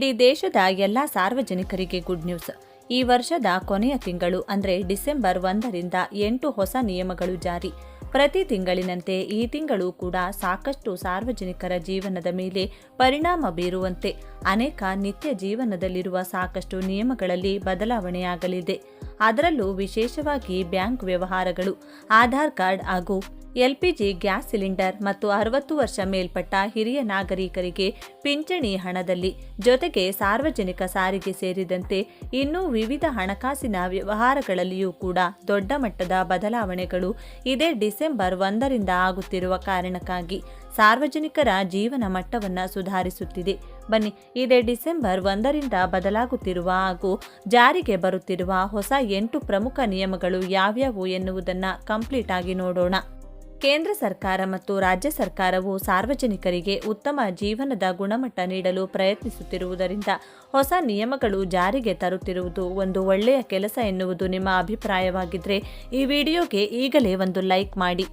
ಇಡೀ ದೇಶದ ಎಲ್ಲ ಸಾರ್ವಜನಿಕರಿಗೆ ಗುಡ್ ನ್ಯೂಸ್ ಈ ವರ್ಷದ ಕೊನೆಯ ತಿಂಗಳು ಅಂದರೆ ಡಿಸೆಂಬರ್ ಒಂದರಿಂದ ಎಂಟು ಹೊಸ ನಿಯಮಗಳು ಜಾರಿ. ಪ್ರತಿ ತಿಂಗಳಿನಂತೆ ಈ ತಿಂಗಳು ಕೂಡ ಸಾಕಷ್ಟು ಸಾರ್ವಜನಿಕರ ಜೀವನದ ಮೇಲೆ ಪರಿಣಾಮ ಬೀರುವಂತೆ ಅನೇಕ ನಿತ್ಯ ಜೀವನದಲ್ಲಿರುವ ಸಾಕಷ್ಟು ನಿಯಮಗಳಲ್ಲಿ ಬದಲಾವಣೆಯಾಗಲಿದೆ. ಅದರಲ್ಲೂ ವಿಶೇಷವಾಗಿ ಬ್ಯಾಂಕ್ ವ್ಯವಹಾರಗಳು, ಆಧಾರ್ ಕಾರ್ಡ್ ಹಾಗೂ ಎಲ್ಪಿಜಿ ಗ್ಯಾಸ್ ಸಿಲಿಂಡರ್ ಮತ್ತು ಅರವತ್ತು ವರ್ಷ ಮೇಲ್ಪಟ್ಟ ಹಿರಿಯ ನಾಗರಿಕರಿಗೆ ಪಿಂಚಣಿ ಹಣದಲ್ಲಿ ಜೊತೆಗೆ ಸಾರ್ವಜನಿಕ ಸಾರಿಗೆ ಸೇರಿದಂತೆ ಇನ್ನೂ ವಿವಿಧ ಹಣಕಾಸಿನ ವ್ಯವಹಾರಗಳಲ್ಲಿಯೂ ಕೂಡ ದೊಡ್ಡ ಮಟ್ಟದ ಬದಲಾವಣೆಗಳು ಇದೇ ಡಿಸೆಂಬರ್ ಒಂದರಿಂದ ಆಗುತ್ತಿರುವ ಕಾರಣಕ್ಕಾಗಿ ಸಾರ್ವಜನಿಕರ ಜೀವನ ಮಟ್ಟವನ್ನು ಸುಧಾರಿಸುತ್ತಿದೆ. ಬನ್ನಿ, ಇದೇ ಡಿಸೆಂಬರ್ ಒಂದರಿಂದ ಬದಲಾಗುತ್ತಿರುವ ಹಾಗೂ ಜಾರಿಗೆ ಬರುತ್ತಿರುವ ಹೊಸ ಎಂಟು ಪ್ರಮುಖ ನಿಯಮಗಳು ಯಾವ್ಯಾವು ಎನ್ನುವುದನ್ನು ಕಂಪ್ಲೀಟ್ ಆಗಿ ನೋಡೋಣ. ಕೇಂದ್ರ ಸರ್ಕಾರ ಮತ್ತು ರಾಜ್ಯ ಸರ್ಕಾರವು ಸಾರ್ವಜನಿಕರಿಗೆ ಉತ್ತಮ ಜೀವನದ ಗುಣಮಟ್ಟ ನೀಡಲು ಪ್ರಯತ್ನಿಸುತ್ತಿರುವುದರಿಂದ ಹೊಸ ನಿಯಮಗಳು ಜಾರಿಗೆ ತರುತ್ತಿರುವುದು ಒಂದು ಒಳ್ಳೆಯ ಕೆಲಸ ಎನ್ನುವುದು ನಿಮ್ಮ ಅಭಿಪ್ರಾಯವಾಗಿದ್ದರೆ ಈ ವಿಡಿಯೋಗೆ ಈಗಲೇ ಒಂದು ಲೈಕ್ ಮಾಡಿ.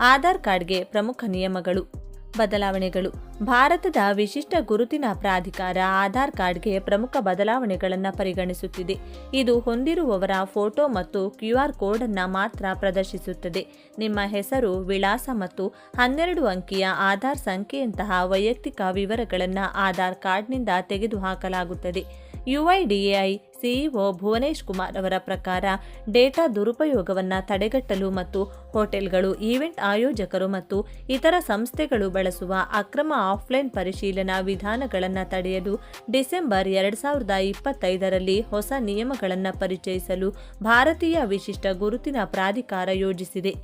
ಆಧಾರ್ ಕಾರ್ಡ್ಗೆ ಪ್ರಮುಖ ನಿಯಮಗಳು. ಬದಲಾವಣೆಗಳು. ಭಾರತದ ವಿಶಿಷ್ಟ ಗುರುತಿನ ಪ್ರಾಧಿಕಾರ ಆಧಾರ್ ಕಾರ್ಡ್ಗೆ ಪ್ರಮುಖ ಬದಲಾವಣೆಗಳನ್ನು ಪರಿಗಣಿಸುತ್ತಿದೆ. ಇದು ಹೊಂದಿರುವವರ ಫೋಟೋ ಮತ್ತು ಕ್ಯೂಆರ್ ಕೋಡ್ ಅನ್ನು ಮಾತ್ರ ಪ್ರದರ್ಶಿಸುತ್ತದೆ. ನಿಮ್ಮ ಹೆಸರು, ವಿಳಾಸ ಮತ್ತು ಹನ್ನೆರಡು ಅಂಕಿಯ ಆಧಾರ್ ಸಂಖ್ಯೆಯಂತಹ ವೈಯಕ್ತಿಕ ವಿವರಗಳನ್ನು ಆಧಾರ್ ಕಾರ್ಡ್ನಿಂದ ತೆಗೆದುಹಾಕಲಾಗುತ್ತದೆ. ಯುಐಡಿಎಐ ಸಿಇಒ ಭುವನೇಶ್ ಕುಮಾರ್ ಅವರ ಪ್ರಕಾರ ಡೇಟಾ ದುರುಪಯೋಗವನ್ನು ತಡೆಗಟ್ಟಲು ಮತ್ತು ಹೋಟೆಲ್ಗಳು, ಈವೆಂಟ್ ಆಯೋಜಕರು ಮತ್ತು ಇತರ ಸಂಸ್ಥೆಗಳು ಬಳಸುವ ಅಕ್ರಮ ಆಫ್ಲೈನ್ ಪರಿಶೀಲನಾ ವಿಧಾನಗಳನ್ನು ತಡೆಯಲು ಡಿಸೆಂಬರ್ ಎರಡು ಸಾವಿರದ ಇಪ್ಪತ್ತೈದರಲ್ಲಿ ಹೊಸ ನಿಯಮಗಳನ್ನು ಪರಿಚಯಿಸಲು ಭಾರತೀಯ ವಿಶಿಷ್ಟ ಗುರುತಿನ ಪ್ರಾಧಿಕಾರ ಯೋಜಿಸಿದೆ.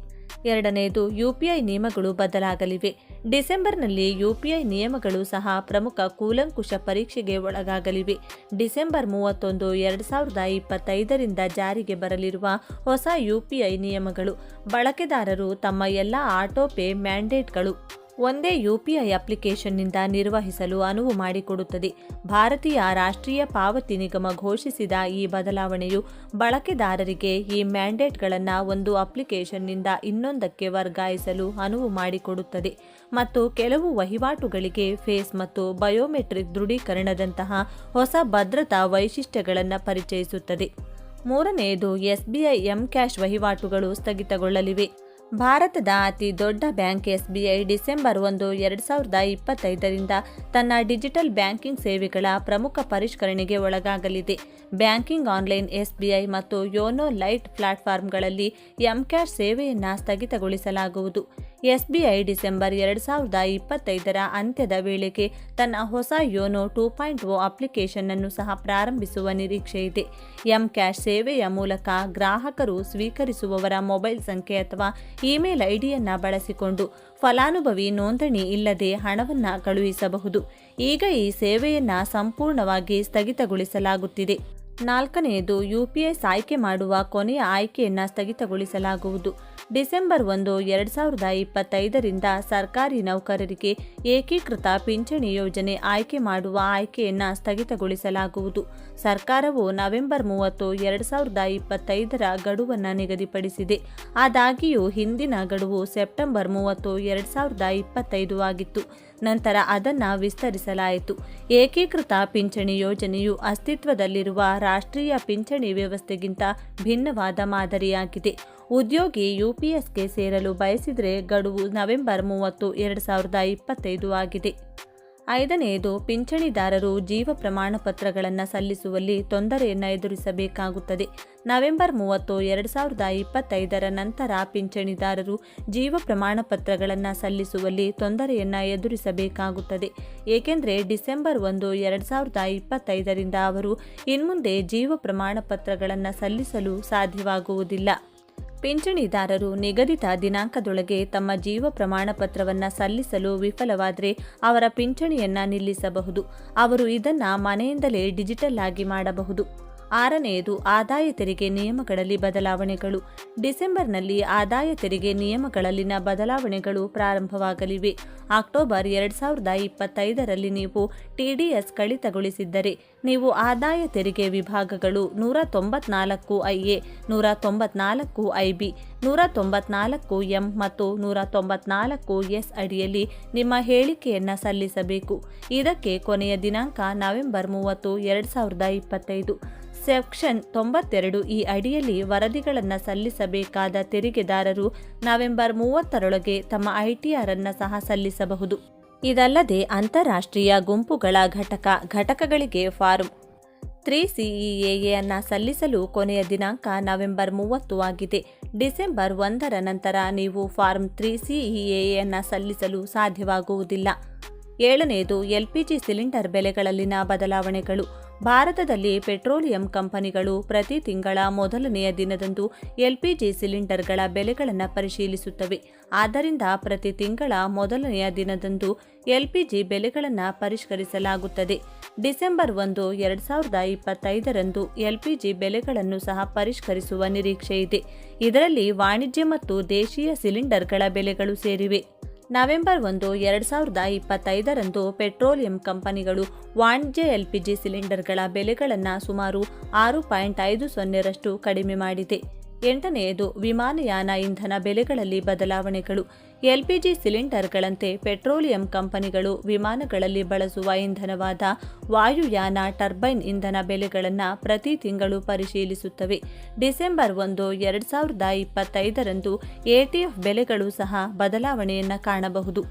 ಎರಡನೆಯದು ಯುಪಿಐ ನಿಯಮಗಳು ಬದಲಾಗಲಿವೆ. ಡಿಸೆಂಬರ್ನಲ್ಲಿ ಯುಪಿಐ ನಿಯಮಗಳು ಸಹ ಪ್ರಮುಖ ಕೂಲಂಕುಷ ಪರೀಕ್ಷೆಗೆ ಒಳಗಾಗಲಿವೆ. ಡಿಸೆಂಬರ್ ಮೂವತ್ತೊಂದು, ಎರಡು ಸಾವಿರದ ಇಪ್ಪತ್ತೈದರಿಂದ ಜಾರಿಗೆ ಬರಲಿರುವ ಹೊಸ ಯುಪಿಐ ನಿಯಮಗಳು ಬಳಕೆದಾರರು ತಮ್ಮ ಎಲ್ಲ ಆಟೋ ಪೇ ಮ್ಯಾಂಡೇಟ್ಗಳು. ಒಂದೇ ಯುಪಿಐ ಅಪ್ಲಿಕೇಶನ್ನಿಂದ ನಿರ್ವಹಿಸಲು ಅನುವು ಮಾಡಿಕೊಡುತ್ತದೆ. ಭಾರತೀಯ ರಾಷ್ಟ್ರೀಯ ಪಾವತಿ ನಿಗಮ ಘೋಷಿಸಿದ ಈ ಬದಲಾವಣೆಯು ಬಳಕೆದಾರರಿಗೆ ಈ ಮ್ಯಾಂಡೇಟ್ಗಳನ್ನು ಒಂದು ಅಪ್ಲಿಕೇಶನ್ನಿಂದ ಇನ್ನೊಂದಕ್ಕೆ ವರ್ಗಾಯಿಸಲು ಅನುವು ಮಾಡಿಕೊಡುತ್ತದೆ. ಮತ್ತು ಕೆಲವು ವಹಿವಾಟುಗಳಿಗೆ ಫೇಸ್ ಮತ್ತು ಬಯೋಮೆಟ್ರಿಕ್ ದೃಢೀಕರಣದಂತಹ ಹೊಸ ಭದ್ರತಾ ವೈಶಿಷ್ಟ್ಯಗಳನ್ನು ಪರಿಚಯಿಸುತ್ತದೆ. ಮೂರನೆಯದು ಎಸ್ಬಿಐ ಎಂ ಕ್ಯಾಶ್ ವಹಿವಾಟುಗಳು ಸ್ಥಗಿತಗೊಳ್ಳಲಿವೆ. ಭಾರತದ ಅತಿ ದೊಡ್ಡ ಬ್ಯಾಂಕ್ ಎಸ್ಬಿಐ ಡಿಸೆಂಬರ್ ಒಂದು, ಎರಡು ಸಾವಿರದ ಇಪ್ಪತ್ತೈದರಿಂದ ತನ್ನ ಡಿಜಿಟಲ್ ಬ್ಯಾಂಕಿಂಗ್ ಸೇವೆಗಳ ಪ್ರಮುಖ ಪರಿಷ್ಕರಣೆಗೆ ಒಳಗಾಗಲಿದೆ. ಬ್ಯಾಂಕಿಂಗ್ ಆನ್ಲೈನ್ ಎಸ್ಬಿಐ ಮತ್ತು ಯೋನೋ ಲೈಟ್ ಪ್ಲಾಟ್ಫಾರ್ಮ್ಗಳಲ್ಲಿ ಎಂಕ್ಯಾಶ್ ಸೇವೆಯನ್ನು ಸ್ಥಗಿತಗೊಳಿಸಲಾಗುವುದು. ಎಸ್ಬಿಐ ಡಿಸೆಂಬರ್ ಎರಡು ಸಾವಿರದ ಇಪ್ಪತ್ತೈದರ ಅಂತ್ಯದ ವೇಳೆಗೆ ತನ್ನ ಹೊಸ YONO two point O application ಅನ್ನು ಸಹ ಪ್ರಾರಂಭಿಸುವ ನಿರೀಕ್ಷೆ ಇದೆ. ಎಂ ಕ್ಯಾಶ್ ಸೇವೆಯ ಮೂಲಕ ಗ್ರಾಹಕರು ಸ್ವೀಕರಿಸುವವರ ಮೊಬೈಲ್ ಸಂಖ್ಯೆ ಅಥವಾ ಇಮೇಲ್ ಐಡಿಯನ್ನು ಬಳಸಿಕೊಂಡು ಫಲಾನುಭವಿ ನೋಂದಣಿ ಇಲ್ಲದೆ ಹಣವನ್ನು ಕಳುಹಿಸಬಹುದು. ಈಗ ಈ ಸೇವೆಯನ್ನು ಸಂಪೂರ್ಣವಾಗಿ ಸ್ಥಗಿತಗೊಳಿಸಲಾಗುತ್ತಿದೆ. ನಾಲ್ಕನೆಯದು ಯುಪಿಎಸ್ ಆಯ್ಕೆ ಮಾಡುವ ಕೊನೆಯ ಆಯ್ಕೆಯನ್ನು ಸ್ಥಗಿತಗೊಳಿಸಲಾಗುವುದು. ಡಿಸೆಂಬರ್ ಒಂದು, ಎರಡ್ ಸಾವಿರದ ಇಪ್ಪತ್ತೈದರಿಂದ ಸರ್ಕಾರಿ ನೌಕರರಿಗೆ ಏಕೀಕೃತ ಪಿಂಚಣಿ ಯೋಜನೆ ಆಯ್ಕೆ ಮಾಡುವ ಆಯ್ಕೆಯನ್ನು ಸ್ಥಗಿತಗೊಳಿಸಲಾಗುವುದು. ಸರ್ಕಾರವು ನವೆಂಬರ್ ಮೂವತ್ತು, ಎರಡ್ ಸಾವಿರದ ಇಪ್ಪತ್ತೈದರ ಗಡುವನ್ನು ನಿಗದಿಪಡಿಸಿದೆ. ಆದಾಗಿಯೂ, ಹಿಂದಿನ ಗಡುವು ಸೆಪ್ಟೆಂಬರ್ ಮೂವತ್ತು, ಎರಡು ಸಾವಿರದ ಇಪ್ಪತ್ತೈದು ಆಗಿತ್ತು. ನಂತರ ಅದನ್ನು ವಿಸ್ತರಿಸಲಾಯಿತು. ಏಕೀಕೃತ ಪಿಂಚಣಿ ಯೋಜನೆಯು ಅಸ್ತಿತ್ವದಲ್ಲಿರುವ ರಾಷ್ಟ್ರೀಯ ಪಿಂಚಣಿ ವ್ಯವಸ್ಥೆಗಿಂತ ಭಿನ್ನವಾದ ಮಾದರಿಯಾಗಿದೆ. ಉದ್ಯೋಗಿ ಯುಪಿಎಸ್ಗೆ ಸೇರಲು ಬಯಸಿದರೆ ಗಡುವು ನವೆಂಬರ್ ಮೂವತ್ತು, ಎರಡು ಸಾವಿರದ ಇಪ್ಪತ್ತೈದು ಆಗಿದೆ. ಐದನೆಯದು, ಪಿಂಚಣಿದಾರರು ಜೀವ ಪ್ರಮಾಣ ಪತ್ರಗಳನ್ನು ಸಲ್ಲಿಸುವಲ್ಲಿ ತೊಂದರೆಯನ್ನು ಎದುರಿಸಬೇಕಾಗುತ್ತದೆ. ನವೆಂಬರ್ ಮೂವತ್ತು, ಎರಡು ಸಾವಿರದ ಇಪ್ಪತ್ತೈದರ ನಂತರ ಪಿಂಚಣಿದಾರರು ಜೀವ ಪ್ರಮಾಣ ಪತ್ರಗಳನ್ನು ಸಲ್ಲಿಸುವಲ್ಲಿ ತೊಂದರೆಯನ್ನು ಎದುರಿಸಬೇಕಾಗುತ್ತದೆ. ಏಕೆಂದರೆ ಡಿಸೆಂಬರ್ ಒಂದು, ಎರಡು ಸಾವಿರದ ಇಪ್ಪತ್ತೈದರಿಂದ ಅವರು ಇನ್ಮುಂದೆ ಜೀವ ಪ್ರಮಾಣ ಪತ್ರಗಳನ್ನು ಸಲ್ಲಿಸಲು ಸಾಧ್ಯವಾಗುವುದಿಲ್ಲ. ಪಿಂಚಣಿದಾರರು ನಿಗದಿತ ದಿನಾಂಕದೊಳಗೆ ತಮ್ಮ ಜೀವ ಪ್ರಮಾಣ ಪತ್ರವನ್ನು ಸಲ್ಲಿಸಲು ವಿಫಲವಾದರೆ ಅವರ ಪಿಂಚಣಿಯನ್ನು ನಿಲ್ಲಿಸಬಹುದು. ಅವರು ಇದನ್ನು ಮನೆಯಿಂದಲೇ ಡಿಜಿಟಲ್ ಆಗಿ ಮಾಡಬಹುದು. ಆರನೆಯದು ಆದಾಯ ತೆರಿಗೆ ನಿಯಮಗಳಲ್ಲಿ ಬದಲಾವಣೆಗಳು. ಡಿಸೆಂಬರ್ನಲ್ಲಿ ಆದಾಯ ತೆರಿಗೆ ನಿಯಮಗಳಲ್ಲಿನ ಬದಲಾವಣೆಗಳು ಪ್ರಾರಂಭವಾಗಲಿವೆ. ಅಕ್ಟೋಬರ್ ಎರಡು ಸಾವಿರದ ಇಪ್ಪತ್ತೈದರಲ್ಲಿ ನೀವು ಟಿಡಿಎಸ್ ಕಡಿತಗೊಳಿಸಿದ್ದರೆ ನೀವು ಆದಾಯ ತೆರಿಗೆ ವಿಭಾಗಗಳು ನೂರ ತೊಂಬತ್ನಾಲ್ಕು ಎ ನೂರ ತೊಂಬತ್ನಾಲ್ಕು ಬಿ ನೂರ ತೊಂಬತ್ನಾಲ್ಕು ಎಂ ಮತ್ತು ನೂರ ತೊಂಬತ್ನಾಲ್ಕು ಎಸ್ ಅಡಿಯಲ್ಲಿ ನಿಮ್ಮ ಹೇಳಿಕೆಯನ್ನು ಸಲ್ಲಿಸಬೇಕು. ಇದಕ್ಕೆ ಕೊನೆಯ ದಿನಾಂಕ ನವೆಂಬರ್ ಮೂವತ್ತು, ಎರಡು ಸಾವಿರದ ಇಪ್ಪತ್ತೈದು. ಸೆಕ್ಷನ್ ತೊಂಬತ್ತೆರಡು ಈ ಅಡಿಯಲ್ಲಿ ವರದಿಗಳನ್ನು ಸಲ್ಲಿಸಬೇಕಾದ ತೆರಿಗೆದಾರರು ನವೆಂಬರ್ ಮೂವತ್ತರೊಳಗೆ ತಮ್ಮ ಐಟಿಆರ್ ಅನ್ನು ಸಹ ಸಲ್ಲಿಸಬಹುದು. ಇದಲ್ಲದೆ ಅಂತಾರಾಷ್ಟ್ರೀಯ ಗುಂಪುಗಳ ಘಟಕ ಘಟಕಗಳಿಗೆ ಫಾರ್ಮ್ ತ್ರೀ ಸಿಇಎಯನ್ನು ಸಲ್ಲಿಸಲು ಕೊನೆಯ ದಿನಾಂಕ ನವೆಂಬರ್ ಮೂವತ್ತು ಆಗಿದೆ. ಡಿಸೆಂಬರ್ ಒಂದರ ನಂತರ ನೀವು ಫಾರ್ಮ್ ತ್ರೀ ಸಿಇಎಯನ್ನು ಸಲ್ಲಿಸಲು ಸಾಧ್ಯವಾಗುವುದಿಲ್ಲ. ಏಳನೆಯದು ಎಲ್ಪಿಜಿ ಸಿಲಿಂಡರ್ ಬೆಲೆಗಳಲ್ಲಿನ ಬದಲಾವಣೆಗಳು. ಭಾರತದಲ್ಲಿ ಪೆಟ್ರೋಲಿಯಂ ಕಂಪನಿಗಳು ಪ್ರತಿ ತಿಂಗಳ ಮೊದಲನೆಯ ದಿನದಂದು ಎಲ್ಪಿಜಿ ಸಿಲಿಂಡರ್ಗಳ ಬೆಲೆಗಳನ್ನು ಪರಿಶೀಲಿಸುತ್ತವೆ. ಆದ್ದರಿಂದ ಪ್ರತಿ ತಿಂಗಳ ಮೊದಲನೆಯ ದಿನದಂದು ಎಲ್ಪಿಜಿ ಬೆಲೆಗಳನ್ನು ಪರಿಷ್ಕರಿಸಲಾಗುತ್ತದೆ. ಡಿಸೆಂಬರ್ ಒಂದು, ಎರಡು ಸಾವಿರದ ಇಪ್ಪತ್ತೈದರಂದು ಎಲ್ಪಿಜಿ ಬೆಲೆಗಳನ್ನು ಸಹ ಪರಿಷ್ಕರಿಸುವ ನಿರೀಕ್ಷೆ ಇದೆ ಇದರಲ್ಲಿ ವಾಣಿಜ್ಯ ಮತ್ತು ದೇಶೀಯ ಸಿಲಿಂಡರ್ಗಳ ಬೆಲೆಗಳು ಸೇರಿವೆ. ನವೆಂಬರ್ ಒಂದು, ಎರಡು ಸಾವಿರದ ಇಪ್ಪತ್ತೈದರಂದು ಪೆಟ್ರೋಲಿಯಂ ಕಂಪನಿಗಳು ವಾಣಿಜ್ಯ ಎಲ್ಪಿಜಿ ಸಿಲಿಂಡರ್ಗಳ ಬೆಲೆಗಳನ್ನು ಸುಮಾರು ಆರು ಪಾಯಿಂಟ್ ಐದು ಸೊನ್ನೆರಷ್ಟು ಕಡಿಮೆ ಮಾಡಿದೆ. ಎಂಟನೆಯದು ವಿಮಾನಯಾನ ಇಂಧನ ಬೆಲೆಗಳಲ್ಲಿ ಬದಲಾವಣೆಗಳು. ಎಲ್ಪಿಜಿ ಸಿಲಿಂಡರ್ಗಳಂತೆ ಪೆಟ್ರೋಲಿಯಂ ಕಂಪನಿಗಳು ವಿಮಾನಗಳಲ್ಲಿ ಬಳಸುವ ಇಂಧನವಾದ ವಾಯುಯಾನ ಟರ್ಬೈನ್ ಇಂಧನ ಬೆಲೆಗಳನ್ನು ಪ್ರತಿ ತಿಂಗಳು ಪರಿಶೀಲಿಸುತ್ತವೆ. ಡಿಸೆಂಬರ್ ಒಂದು, ಎರಡು ಸಾವಿರದ ಇಪ್ಪತ್ತೈದರಂದು ಎಟಿಎಫ್ ಬೆಲೆಗಳು ಸಹ ಬದಲಾವಣೆಯನ್ನು ಕಾಣಬಹುದು.